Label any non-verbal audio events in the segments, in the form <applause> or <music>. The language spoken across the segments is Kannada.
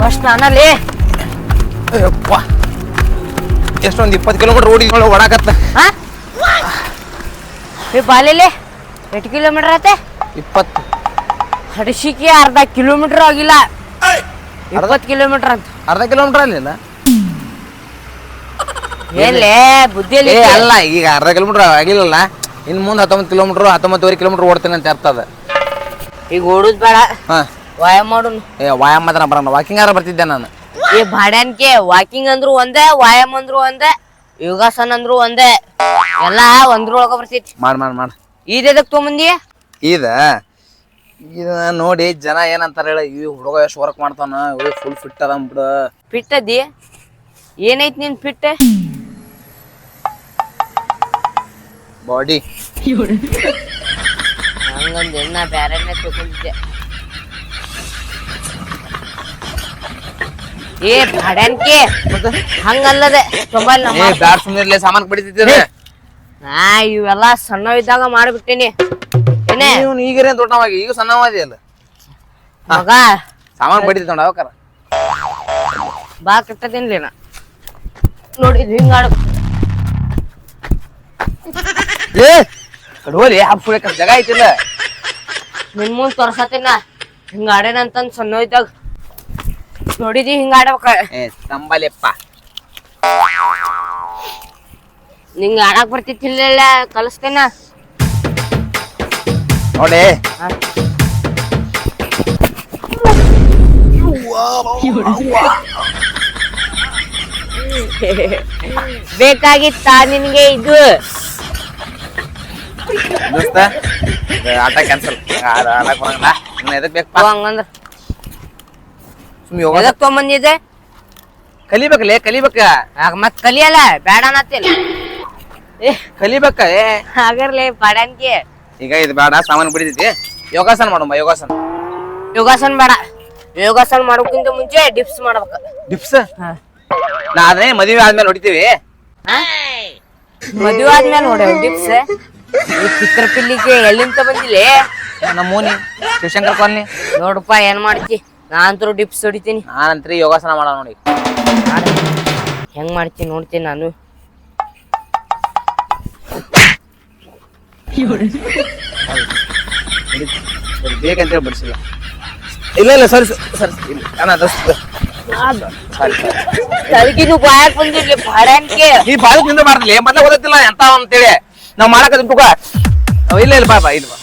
ಫಸ್ಟ್ ನಾನಲ್ಲಿ ಅಯ್ಯಪ್ಪ. ಎಷ್ಟೊಂದು ಇಪ್ಪತ್ತು ಕಿಲೋಮೀಟರ್ ಓಡಿದ್ಮೇಲೆ ಓಡಾಕತ್ತ. ಏ ಬಾಲೆಲೆ ಎಷ್ಟು ಕಿಲೋಮೀಟರ್ ಆತೆ? ಇಪ್ಪತ್ತು. ಹಡಸಿಕೆ ಅರ್ಧ ಕಿಲೋಮೀಟರ್ ಆಗಿಲ್ಲ. ಇಪ್ಪತ್ತು ಕಿಲೋಮೀಟರ್ ಅಂತ. ಅರ್ಧ ಕಿಲೋಮೀಟರ್ ಅಲ್ಲಿಲ್ಲ ಎಲ್ಲೇ ಬುದ್ಧಿಯಲ್ಲಿ ಅಲ್ಲ ಈಗ ಅರ್ಧ ಕಿಲೋಮೀಟರ್ ಆಗಿಲ್ಲಲ್ಲ. ಇನ್ನು ಮುಂದೆ ಹತ್ತೊಂಬತ್ತು ಕಿಲೋಮೀಟರ್ ಹತ್ತೊಂಬತ್ತುವರೆ ಕಿಲೋಮೀಟರ್ ಓಡ್ತೇನೆ ಅಂತ ಅರ್ಥ ಅದ. ಈಗ ಓಡುದ್ ಬೇಡ. ಹಾಂ. ವ್ಯಾಯಾಮ ಮಾಡೋನು. ಏ ವ್ಯಾಯಾಮ ಮಾತ್ರ ಬರೋಣ ವಾಕಿಂಗ್ ಆರ ಬರ್ತಿದ್ದೆ ನಾನು. ಏ ಬಾಡ್ಯಾನ್ಕೆ ವಾಕಿಂಗ್ ಅಂದ್ರು ಒಂದೇ ವ್ಯಾಯಾಮ ಅಂದ್ರು ಒಂದೇ ಯೋಗಾಸನ ಅಂದ್ರು ಒಂದೇ. ಎಲ್ಲ ಒಂದ್ರೊಳಗ ಬರ್ತೈತಿ ಮಾಡಿ ಮಾಡಿ ಮಾಡಿ. ಈದ್ ಎದಕ್ ತೊಗೊಂಬಂದಿ? ಇದ ಇದ ನೋಡಿ ಜನ ಏನಂತಾರ ಹೇಳ ಈ ಹುಡುಗ ಎಷ್ಟು ವರ್ಕ್ ಮಾಡ್ತಾನ ಫುಲ್ ಫಿಟ್ ಅದ ಬಿಡು. ಫಿಟ್ ಅದಿ? ಏನೈತಿ ನಿನ್ ಫಿಟ್ ಬಾಡಿ <laughs> ಹಂಗಂದ ಎಣ್ಣ ಬ್ಯಾರೆನೇ ತಗೊಂಡಿದ್ದೆ. ಏ ಬಾಡ್ಯಾನ್ಕೆ ಹಂಗಲ್ಲದೆ ತೊಂಬಲ್ ಏ ಬ್ಯಾಡ್ ಸುಮ್ಮನೆ ಸಾಮಾನು ಬಡಿತಿದ್ದೀರ ನಾ ಇವೆಲ್ಲ ಸಣ್ಣ ಇದ್ದಾಗ ಮಾಡ್ಬಿಟ್ಟೇನಿ. ಏನೇ? ನೀವು ಈಗರೇನ್ ದೊಡ್ಡವಾಗಿ? ಈಗ ಸಣ್ಣವಾದಿ ಅಲ್ಲ. ಮಗ. ಸಾಮಾನು ಬಡಿತಿದ್ದ ನೋಡ ಅವಕಾರ? ಬಾ ಕೆಟ್ಟದಿನ್ಲಿ ನಾ ನೋಡಿ ಹಿಂಗಾಡ ಏ ಕಡೋಲಿ ಹಬ್ಬ ಸುಳಿಕ ಜಾಗ ಐತಿಲ್ಲ. ನಿನ್ ಮುಂದ್ ತೋರ್ಸತ್ತಿನ ಹಿಂಗ ಆಡೇನಂತಂದ್ ಸಣ್ಣ ಇದ್ದಾಗ ನೋಡಿದಿ? ಹಿಂಗ ಆಡ್ಬೇಕ. ಏ ಸಂಬಲೆಪ್ಪ ನಿಂಗ ಆಡಕ್ ಬರ್ತಿತ್ತಿಲ್ಲ ಕಲಿಸ್ತೇನ? ನೋಡಿ. ಬೇಕಾಗಿತ್ತ ನಿನ್ಗೆ ಇದು? ದೋಸ್ತ ಆಟ ಕ್ಯಾನ್ಸಲ್ ಆಡಕ್ ಬರಂಗಿಲ್ಲ. ಇನ್ನು ಎದಕ್ ಬೇಕಪ್ಪ? ಹಂಗಂದ್ರ. ಸುಮ್ಮನೆ ಯೋಗ ಎದಕ್ ತೊಗೊಂಬಂದಿದೆ ಕಲಿಬೇಕಲ್ಲೇ ಕಲಿಬೇಕ. ಆಗ ಮತ್ ಕಲಿಯಲ್ಲ ಬೇಡ ಅನ್ನತ್ತಿಲ್ಲ ಏ ಕಲಿಬೇಕ ಏ. ಹಾಗರ್ಲೆ ಪಾಡ್ಯಾನ್ಗೆ ಈಗ ಇದು ಬೇಡ ಸಾಮಾನು ಬಿಡಿತೈತಿ ಯೋಗಾಸನ ಮಾಡೋಣ ಯೋಗಾಸನ. ಯೋಗಾಸನ ಬೇಡ. ಯೋಗಾಸನ ಮಾಡೋಕ್ಕಿಂತ ಮುಂಚೆ ಡಿಪ್ಸ್ ಮಾಡ್ಬೇಕ. ಡಿಪ್ಸ್? ನಾ ಅದೇ ಮದುವೆ ಆದ್ಮೇಲೆ ಹೊಡಿತೀವಿ. ಮದುವೆ ಆದ್ಮೇಲೆ ನೋಡ್ಯಾವ ಡಿಪ್ಸ್? ಈ ಚಿತ್ರಪಿಲ್ಲಿಗೆ ಎಲ್ಲಿಂದ ಬಂದಿಲ್ಲ ನಮ್ಮ ಮೂನಿ ಶಿವಶಂಕರ್ ಕಾಲನಿ. ನೋಡಪ್ಪ ಏನ್ ಮಾಡ್ತಿ? ನಾ ಅಂತೂ ಡಿಪ್ಸ್ ಹೊಡಿತೀನಿ. ನಾನಂತರ ಯೋಗಾಸನ ಮಾಡ ನೋಡಿ. ಹೆಂಗ್ ಮಾಡ್ತೀನಿ ನೋಡ್ತೀನಿ ನಾನು. ಬೇಕಂತ ಬಡಿಸಿಲ್ಲ ಇಲ್ಲ ಇಲ್ಲ ಸರಿ ಸರ್ ಇಲ್ಲ ಅಣ್ಣ ದೋಸ್ತ ಸರಿ. ತಲಗಿನು ಬಾಯಕ್ ಬಂದಿರ್ಲಿ ಪಾಡ್ಯಾನ್ಕೆ ಈ ನಿಂದ ಮಾಡ್ಲಿ ಮೊದ್ಲೇ ಗೊತ್ತಿಲ್ಲ ಎಂತ ಅಂತೇಳಿ. ನಾವ್ ಮಾಡಕ್ ತುಕ. ಇಲ್ಲ ಇಲ್ಲ ಬಾ ಬಾ ಇಲ್ಲ ಬಾ.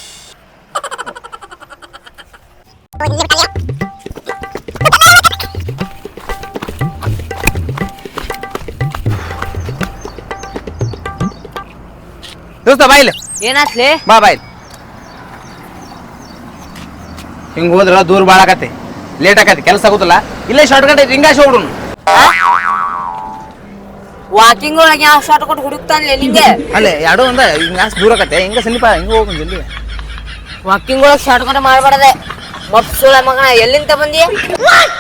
ದೋಸ್ತ ಏನ್ ಏನಾತ್ಲಿ? ಬಾ ಬಾ ಹಿಂಗ ಹಿಂಗ್ ಹೋದ್ರ ದೂರ ಬಾಳ ಆಕತಿ ಲೇಟ್ ಆಕತಿ ಕೆಲಸ ಆಗುತ್ತಲ್ಲ ಇಲ್ಲೇ ಶಾರ್ಟ್ ಕಟ್ ಹಿಂಗಾಶ್ ಹೋಗ್ಬಿಡು ವಾಕಿಂಗ್ ಒಳಗೆ ಯಾವ ಶಾರ್ಟ್ ಕೊಟ್ಟು ಹುಡುಕ್ತಾನೆ ನಿಂಗೆ? ಅಲ್ಲೇ ಎರಡು ಒಂದ ಹಿಂಗ ದೂರ ಆಕತ್ತೆ ಹಿಂಗ ಸ್ವಲ್ಪ ಹಿಂಗ ಹೋಗ್ ಜಲ್ದಿ. ವಾಕಿಂಗ್ ಒಳಗೆ ಶಾರ್ಟ್ ಕಟ್ ಮಾಡ್ಬಾರ್ದೆ ಮಪ್ಸುಳ ಮಗನ ಎಲ್ಲಿಂದ ಬಂದಿ?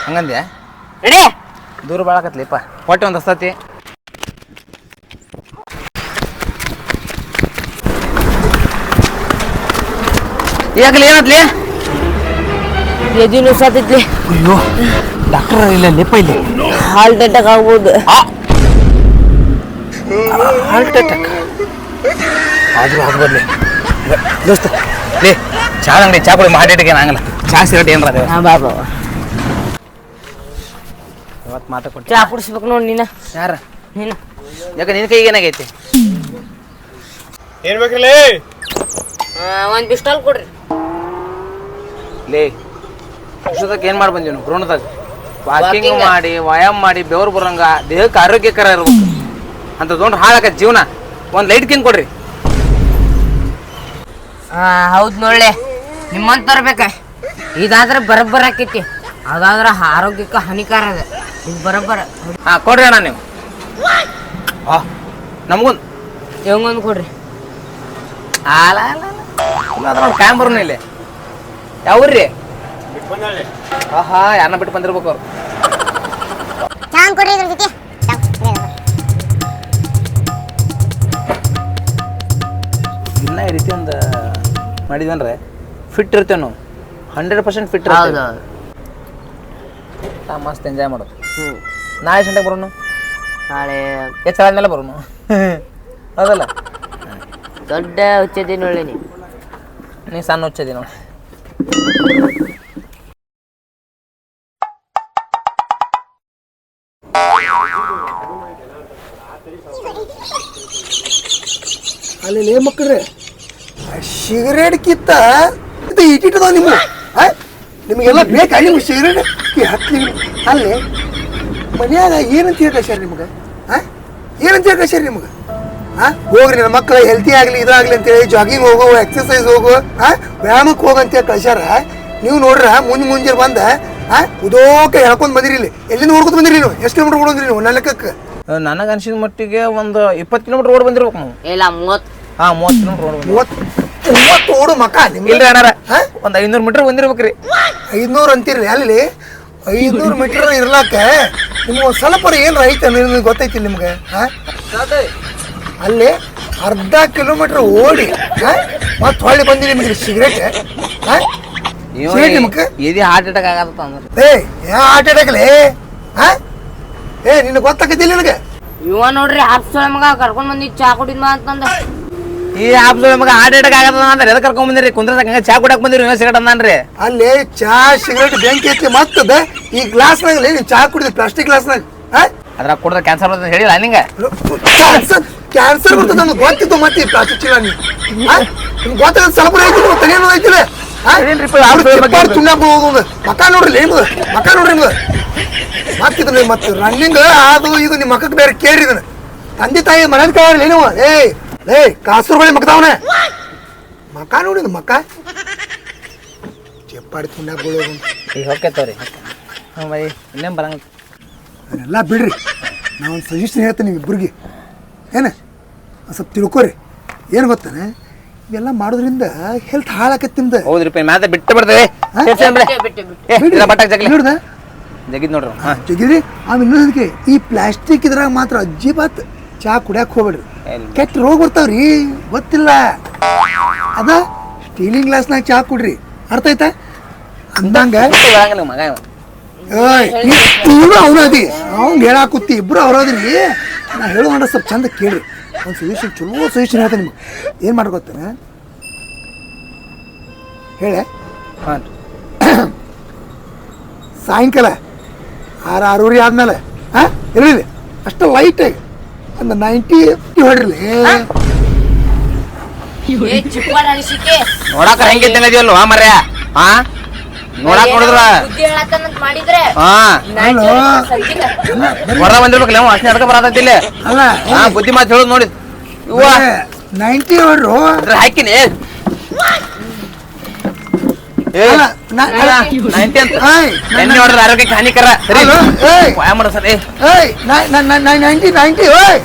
ಹಂಗಂದ್ಯಾ? ರೆಡಿ ದೂರ ಬಾಳ ಆಕತ್ಲಿಪ್ಪ ಹೊಟ್ಟೆ ಒಂದ್ ಹಸ್ತತಿ ಯಾಕಲಿ ಏನತ್ಲಿ? ಎದಿನು ಸತ್ತೈತ್ಲಿ ಅಯ್ಯೋ ಡಾಕ್ಟರ್ ಇಲ್ಲ ಲಿಪ್ಪ ಇಲ್ಲಿ. ಹಾರ್ಟ್ ಅಟ್ಯಾಕ್ ಆಗ್ಬೋದು. ಹಾರ್ಟ್ ಅಟ್ಯಾಕ್ ಆದ್ರೂ ಆಗ್ಬರ್ಲಿ ದೋಸ್ತ ಲೇ ಚಾ ಅಂಗಡಿ ಚಾ ಕುಡಿ ಹಾರ್ಟ್ ಅಟ್ಯಾಕ್ ಏನಾಗಲ್ಲ ಚಾ ಸಿಗಟ್ ಏನ್ರ ಅದೇ? ಹಾ ಬಾ ಇವತ್ತು ಮಾತು ಕೊಟ್ಟು ಚಾ ಕುಡಿಸ್ಬೇಕು ನೋಡಿ ನೀನ. ಯಾರ? ನೀನು. ಯಾಕೆ ನಿನ್ನ ಕೈಗೆ ಏನಾಗೈತಿ? ಏನ್ ಬೇಕ್ರಿ ಒಂದ್ ಪಿಸ್ಟಲ್ ಕೊಡ್ರಿ. ಲೇ ವರ್ಷದಕ್ಕೆ ಏನ್ ಮಾಡಿ ಬಂದೀವಿ ಭ್ರೂಣದಾಗ? ವಾಕಿಂಗ್ ಮಾಡಿ ವ್ಯಾಯಾಮ ಮಾಡಿ ಬೆವರು ಬರಂಗ ದೇಹಕ್ಕೆ ಆರೋಗ್ಯಕರ ಇರ್ಬೇಕು. ಅಂತ ತೊಗೊಂಡು ಹಾಳಾಕ ಜೀವನ. ಒಂದ್ ಲೈಟ್ ಕಿಂಗ್ ಕೊಡ್ರಿ. ಹೌದು ನೋಡ್ಲೆ ನಿಮ್ಮಂತ ಬೇಕ. ಇದಾದ್ರೆ ಬರಬ್ಬರ ಆಕೈತಿ. ಅದಾದ್ರ ಆರೋಗ್ಯಕ್ಕೆ ಹಾನಿಕಾರ ಅದ. ಇದು ಬರಬ್ಬರ. ಹಾ ಕೊಡ್ರಿ ಅಣ್ಣ ನೀವು. ಹಾ ನಮಗೊಂದು. ಹೆಂಗೊಂದು ಕೊಡ್ರಿ. ಆಲ ಅದ್ರ ಬರೋಣ ಇಲ್ಲಿ. ಯಾವ್ರಿ ಆಹಾ ಯಾರನ್ನ ಬಿಟ್ಟು ಬಂದಿರ್ಬೇಕು ಅವ್ರು. ಚಾಂಗ್ ಕೊಡ್ರಿ ಇದ್ರ ಜೊತೆ. ಚಾಂಗ್, ಇದೇ ಈ ರೀತಿ ಒಂದು ಮಾಡಿದನ್ರೆ ಫಿಟ್ ಇರ್ತೇವೆ ನಾವು. ಹಂಡ್ರೆಡ್ ಪರ್ಸೆಂಟ್ ಫಿಟ್ ಹೌದು ಇರ್ತೇವೆ ಮಸ್ತ್ ಎಂಜಾಯ್ ಮಾಡೋದು. ಹ್ಞೂ ನಾಳೆ ಸಂಡೆ ಬರೋನು ನಾಳೆ ಎಷ್ಟು ಆದ್ಮೇಲೆ ಬರೋನು ಹೌದಲ್ಲ? ದೊಡ್ಡ ಹುಚ್ಚದಿ ನೋಡಿ ನೀ ನೀ ಸಣ್ಣ ಹುಚ್ಚದಿ ನೋಡಿ ಅಲ್ಲಿ ಮಕ್ಕಳ್ರೆ ಸಿಗರೇಟ್ ಕಿತ್ತ ಇದು ಇಟ್ಟಿಟ್ಟದ ನಿಮ್ಮ? ನಿಮಗೆಲ್ಲ ಬೇಕಾ ನಿಮ್ಗೆ ಸಿಗರೇಟ್ ಹತ್ತಿ ಅಲ್ಲಿ, ಮನ್ಯಾಗ ಏನಂತ ಹೇಳಿ ಸರ್ ನಿಮ್ಗೆ ಏನಂತ ಹೇಳಿ ಸರ್ ನಿಮ್ಗೆ? ಹೋಗ್ರಿ ನನ್ನ ಮಕ್ಕಳು ಹೆಲ್ತಿ ಆಗಲಿ ಇದಾಗಲಿ ಅಂತೇಳಿ ಜಾಗಿಂಗ್ ಹೋಗು ಎಕ್ಸಸೈಸ್ ಹೋಗು ಆ? ವ್ಯಾಯಾಮಕ್ಕೆ ಹೋಗು ಅಂತೇಳಿ ಕಳ್ಸ್ಯಾರ. ನೀವು ನೋಡ್ರ ಮುಂಜ್ ಮುಂಜಾನೆ ಬಂದ ಆ? ಉದೋಕೆ ಹೇಳ್ಕೊಂಡ್ ಬಂದಿರಿ ಇಲ್ಲಿ. ಎಲ್ಲಿಂದ ಹುಡ್ಕೊತ ಬಂದಿರಿ ನೀವು? ಎಷ್ಟು ಕಿಲೋಮೀಟರ್ ಓಡೋದ್ರಿ ನೀವು? ನನ್ನ ಲೆಕ್ಕಕ್ಕೆ ನನಗೆ ಅನ್ಸಿದ ಮಟ್ಟಿಗೆ ಒಂದು ಇಪ್ಪತ್ತು ಕಿಲೋಮೀಟರ್ ಓಡ್ ಬಂದಿರ್ಬೇಕು ನಾವು. ಇಲ್ಲ ಮೂವತ್ತು. ಹಾಂ ಮೂವತ್ತು ಕಿಲೋಮೀಟರ್ ಓಡ್ ಮೂವತ್ತು ಮೂವತ್ತು ಓಡು ಮಕ್ಕ ನಿಮ್ಗೆ? ಇಲ್ಲ ಅಣ್ಣಾರ ಹಾ? ಒಂದು ಐನೂರು ಮೀಟ್ರ್ ಬಂದಿರ್ಬೇಕ್ರಿ ಐದ್ನೂರು ಅಂತೀರಿ ಅಲ್ಲಿ? ಐದ್ನೂರು ಮೀಟರ್ ಇರ್ಲಾಕ ನಿಮ್ಗೆ ಒಂದು ಸ್ವಲ್ಪ ಏನು ರೈತ ನಿಮ್ಗೆ ಗೊತ್ತೈತಿ ನಿಮ್ಗೆ ಹಾ? ಅಲ್ಲಿ ಅರ್ಧ ಕಿಲೋಮೀಟರ್ ಓಡಿ ಮತ್ತೆ ಹೊಳ್ಳಿ ಬಂದಿ ನಿಮಗೆ ಸಿಗರೇಟ್ ಸಿಗರೇಟ್ ನಿಮ್ಗೆ? ಎದಿ ಹಾರ್ಟ್ ಅಟ್ಯಾಕ್ ಆಗತ್ತ ಅಂದ್ರೆ. ಏ ಯಾ ಹಾರ್ಟ್ ಅಟ್ಯಾಕ್ಲೆ ಹಾ? ಏ ನಿನಗೆ ಗೊತ್ತಾಗತ್ತಿಲ್ಲ ನಿನಗೆ? ಇವ ನೋಡ್ರಿ ಹಾಪ್ಸೊಳ ಮಗ ಕರ್ಕೊಂಡ್ ಬಂದಿ ಚಾ ಕುಡಿದ್ ಅಂತಂದ. ಈ ಆಪ್ಸ್ ಮಗ ಹಾರ್ಟ್ ಅಟ್ಯಾಕ್ ಆಗತ್ತ ಅಂದ್ರೆ ಎದಕ್ಕೆ ಕರ್ಕೊಂಡ್ ಬಂದಿರಿ? ಕುಂದ್ರದಾಗ ಹಂಗ ಚಾ ಕುಡಕ್ ಬಂದಿರಿ ಇವ ಸಿಗಟ್ ಅಂದ್ರಿ ಅಲ್ಲಿ ಚಾ ಸಿಗರೇಟ್ ಬೆಂಕಿ ಐತಿ ಮತ್ತದ ಈ ಗ್ಲಾಸ್ನಾಗ ನೀವು ಚಾ ಕುಡಿದ್ರಿ ಪ್ಲಾಸ್ಟಿಕ್ ಗ್ಲಾಸ್ನಾಗ ಹಾ? ಅದ್ರಾಗ ಕುಡಿದ್ರೆ ಕ್ಯಾನ್ಸರ್ ಬರ್ತದೆ ಹೇಳಿಲ್ಲ ನಿಂಗೆ? ಕ್ಯಾನ್ಸರ್ ಬರ್ತದೆ ನಮ್ಗೆ ಗೊತ್ತಿತ್ತು ಮತ್ತೆ ಈ ಪ್ಲಾಸ್ಟಿಕ್ ಚೀಲ ನೀವು ನಿಮ್ಗೆ ಗೊತ್ತಾಗ ಸ್ವಲ್ಪ ಐತಿ ತಲೆನೋ ಐತಿಲ್ಲ ಹೋಗೋದು ಮಕ್ಕ ನೋಡ್ರಿ ನಿಮ್ದು ಮಕ್ಕ ನೋಡ್ರಿ ನಿಮ್ದು ಮತ್ತಿದ್ರು ಮತ್ತೆ ರನ್ನಿಂಗ್ ಅದು ಇದು ನಿಮ್ಮ ಮಕ್ಕಕ್ಕೆ ಬೇರೆ ಕೇಳ್ರಿ ಇದನ್ನ. ತಂದೆ ತಾಯಿ ಮನೇಲಿ ಕೇಳಿ ನೀವು. ಏಯ್ ಏಯ್ ಕಾಸೂರುಗಳಿ ಮಕ್ಕದವನ ಮಕ್ಕ ನೋಡಿ ಮಕ್ಕ ಚೆಪ್ಪಾಡಿ ತುಂಡಾಗ ಬೀಳೋದು ಈಗ ಹೊಕ್ಕೈತವ್ರಿ ಹ್ಞೂ ಬೈ. ಇನ್ನೇನು ಬರಂಗ? ಅದೆಲ್ಲ ಬಿಡ್ರಿ. ನಾನು ಒಂದು ಸಜೆಷನ್ ಹೇಳ್ತೀನಿ ನೀವು ಇಬ್ಬರಿಗೆ ಏನು? ಸ್ವಲ್ಪ ತಿಳ್ಕೊರಿ. ಏನು ಗೊತ್ತಾನೆ? ಇವೆಲ್ಲ ಮಾಡೋದ್ರಿಂದ ಹೆಲ್ತ್ ಹಾಳಾಕತ್ತೆ ನಿಮ್ದು. ಹೌದ್ರಿ ಪೈ ಮ್ಯಾತ ಬಿಟ್ಟು ಬಿಡ್ತೇವೆ ನೋಡ್ದ ಜಗಿದ್ ನೋಡ್ರಿ ಹಾ ಜಗಿದ್ರಿ. ಆಮೇಲೆ ಇನ್ನೊಂದಕ್ಕೆ ಈ ಪ್ಲಾಸ್ಟಿಕ್ ಇದ್ರಾಗ ಮಾತ್ರ ಅಜ್ಜಿ ಬಾತ್ ಚಾ ಕುಡಿಯಕ್ಕೆ ಹೋಗ್ಬೇಡ್ರಿ. ಕೆಟ್ಟ ರೋಗ ಬರ್ತಾವ್ರಿ. ಗೊತ್ತಿಲ್ಲ. ಅದ ಸ್ಟೀಲಿಂಗ್ ಗ್ಲಾಸ್ನಾಗ ಚಾ ಕುಡ್ರಿ. ಅರ್ಥ ಆಯ್ತಾ? ಅಂದಂಗ ಮಗ ಇವ. ನೀನು ಅವನು ಅದಿ. ಅವ್ನು ಹೇಳಾಕುತ್ತಿ. ಇಬ್ರು ಅವ್ರದ್ರಿ ನಾ ಹೇಳೋ ನೋಡ ಸ್ವಲ್ಪ ಚಂದ ಕೇಳ್ರಿ. ಒಂದು ಸೊಲ್ಯೂಷನ್ ಚಲೋ ಸೊಲ್ಯೂಷನ್ ಹೇಳ್ತೇನೆ ನಿಮ್ಗೆ. ಏನು ಮಾಡಿ ಗೊತ್ತೇನೆ? ಹೇಳೆ. ಹಾಂ. <coughs> ಸಾಯಂಕಾಲ ಆರು ಆರೂವರೆ ಆದ್ಮೇಲೆ ಹಾಂ ಇರಲಿ ಅಷ್ಟು ಲೈಟಾಗಿ ಒಂದು ನೈಂಟಿ ಹೊಡ್ರಿ ಏ ಚಿಪ್ಪಾಡ ಹೆಂಗಿದ್ದೇನೆ ಇದೆಯಲ್ವ ಮರ್ಯ ಹಾ ನೋಡಾಕ ನೋಡಿದ್ರ? ಬುದ್ಧಿ ಹೇಳತ್ತಂತ ಮಾಡಿದ್ರೆ ಹಾ. ಹೊರ ಬಂದಿರ್ಬೇಕಲ್ಲ ಅವ್ ಅಷ್ಟೇ ನಡ್ಕ ಬರತ್ತಿಲ್ಲ ಅಲ್ಲ ಹಾ ಬುದ್ಧಿ ಮಾತು ಹೇಳೋದು ನೋಡಿ. ಇವ್ವ. ನೈಂಟಿ ಅದ್ರ ಹಾಕಿನಿ ಆರೋಗ್ಯಕ್ಕೆ ಹಾನಿಕರ. ಸರಿ. ಮಾಡ ಸರ್ ನೈಂಟಿ ನೈಂಟಿ ಓಯ್